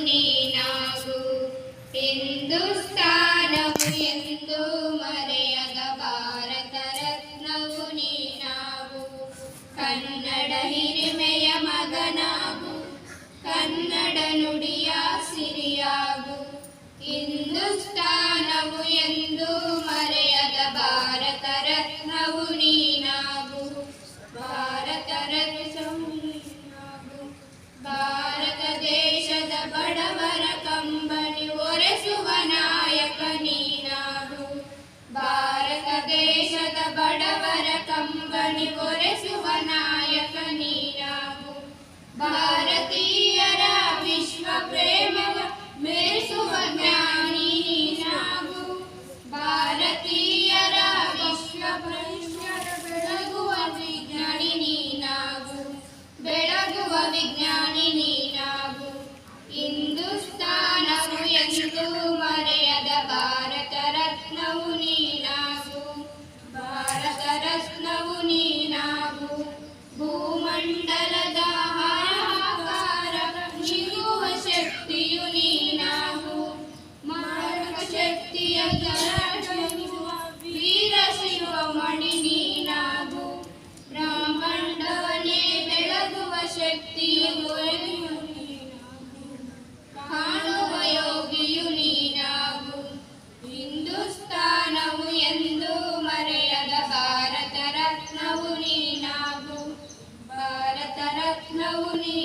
ನೀನಾಗು. ಎಂದು ಭಾರತರತ್ನವು ನೀನಾಗು. ಕನ್ನಡ ಹಿರಿಮೆಯ ಮಗನಾಗು. ಕನ್ನಡ ನುಡಿಯ ಸಿರಿಯಾಗು. ಹಿಂದೂಸ್ತಾನವು ಎಂದು ಮರೆಯ auguri